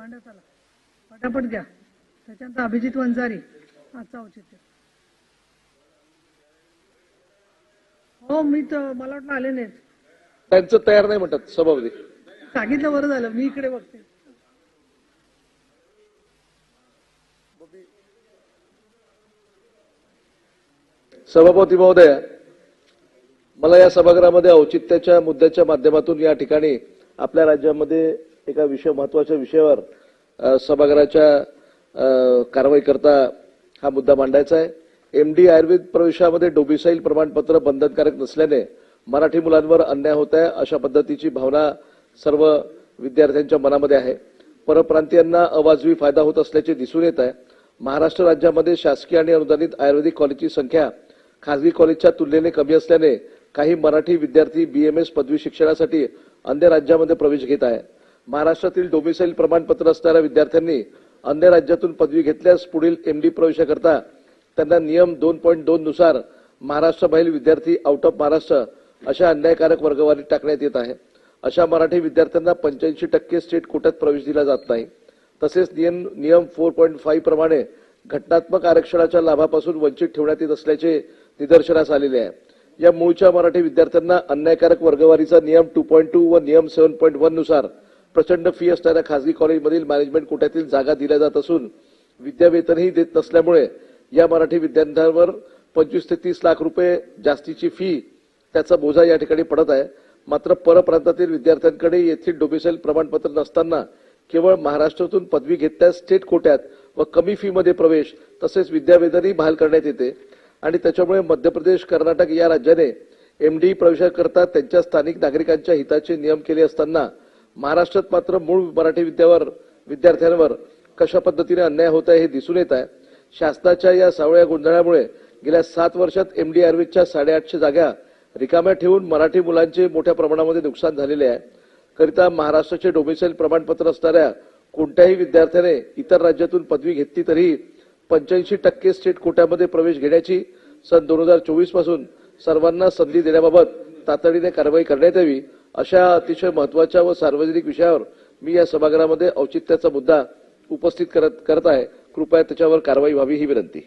मांडा चला. पटापट घ्या. त्याच्यानंतर अभिजित वंजारी आजचा औचित्य. हो मी तर मला वाटलं आले नाहीत. त्यांचं तयार नाही म्हणतात सभापती सांगितलं बरं झालं मी इकडे बघते. सभापती महोदय मला या सभागृहामध्ये औचित्याच्या मुद्द्याच्या माध्यमातून या ठिकाणी आपल्या राज्यामध्ये एका विषय महत्त्वाच्या विषयावर सभागृहाच्या कारवाई करता हा मुद्दा मांडायचा आहे. एमडी आयुर्वेद प्रवेशामध्ये डोबिसाईल प्रमाणपत्र बंधनकारक नसल्याने मराठी मुलांवर अन्याय होत आहे अशा पद्धतीची भावना सर्व विद्यार्थ्यांच्या मनामध्ये आहे. परप्रांतीयांना अवाजवी फायदा होत असल्याचे दिसून येत आहे. महाराष्ट्र राज्यामध्ये शासकीय आणि अनुदानित आयुर्वेदिक कॉलेजची संख्या खासगी कॉलेजच्या तुलनेने कमी असल्याने काही मराठी विद्यार्थी बीएमएस पदवी शिक्षणासाठी अन्य राज्यामध्ये प्रवेश घेत आहे महाराष्ट्रातील डोमिसाईल प्रमाणपत्र असणाऱ्या विद्यार्थ्यांनी अन्य राज्यातून पदवी घेतल्यास पुढील एमडी प्रवेशाकरता त्यांना नियम दोन पॉईंट दोन नुसार महाराष्ट्राबाहेर विद्यार्थी आउट ऑफ महाराष्ट्र अशा अन्यायकारक वर्गवारीत टाकण्यात येत आहे. अशा मराठी विद्यार्थ्यांना पंच्याऐंशी टक्के स्टेट कोट्यात प्रवेश दिला जात नाही. तसेच नियम नियम फोर पॉईंट फाईव्ह प्रमाणे घटनात्मक आरक्षणाच्या लाभापासून वंचित ठेवण्यात येत असल्याचे निदर्शनास आलेले आहे. या मूळच्या मराठी विद्यार्थ्यांना अन्यायकारक वर्गवारीचा नियम टू पॉईंट टू व नियम सेव्हन पॉईंट वननुसार प्रचंड फी असणाऱ्या खासगी कॉलेजमधील मॅनेजमेंट कोट्यातील जागा दिल्या जात असून विद्यावेतनही देत नसल्यामुळे या मराठी विद्यार्थ्यांवर पंचवीस ते तीस लाख रुपये जास्तीची फी त्याचा बोजा या ठिकाणी पडत आहे. मात्र परप्रांतातील विद्यार्थ्यांकडे येथील डोमिसाईल प्रमाणपत्र नसताना केवळ महाराष्ट्रातून पदवी घेतल्यास स्टेट कोट्यात व कमी फीमध्ये प्रवेश तसेच विद्यावेतनही बहाल करण्यात येते. आणि त्याच्यामुळे मध्य प्रदेश कर्नाटक या राज्याने एमडी प्रवेशाकरता त्यांच्या स्थानिक नागरिकांच्या हिताचे नियम केले असताना महाराष्ट्रात मात्र मूळ मराठी विद्यावर विद्यार्थ्यांवर कशा पद्धतीने अन्याय होत आहे हे दिसून येत आहे. शासनाच्या या सावळ्या गोंधळामुळे गेल्या सात वर्षात एमडी आयुर्वेदच्या साडेआठशे जागा रिकाम्या ठेवून मराठी मुलांचे मोठ्या प्रमाणामध्ये नुकसान झालेले आहे. करिता महाराष्ट्राचे डोमिसाईल प्रमाणपत्र असणाऱ्या कोणत्याही विद्यार्थ्याने इतर राज्यातून पदवी घेतली तरी पंच्याऐंशी टक्के स्टेट कोट्यामध्ये प्रवेश घेण्याची सन दोन हजार चोवीसपासून सर्वांना संधी देण्याबाबत तातडीने कारवाई करण्यात यावी अशा अतिशय महत्त्वाच्या व सार्वजनिक विषयावर मी या सभागृहामध्ये औचित्याचा मुद्दा उपस्थित करत करत आहे. कृपया त्याच्यावर कारवाई व्हावी ही विनंती.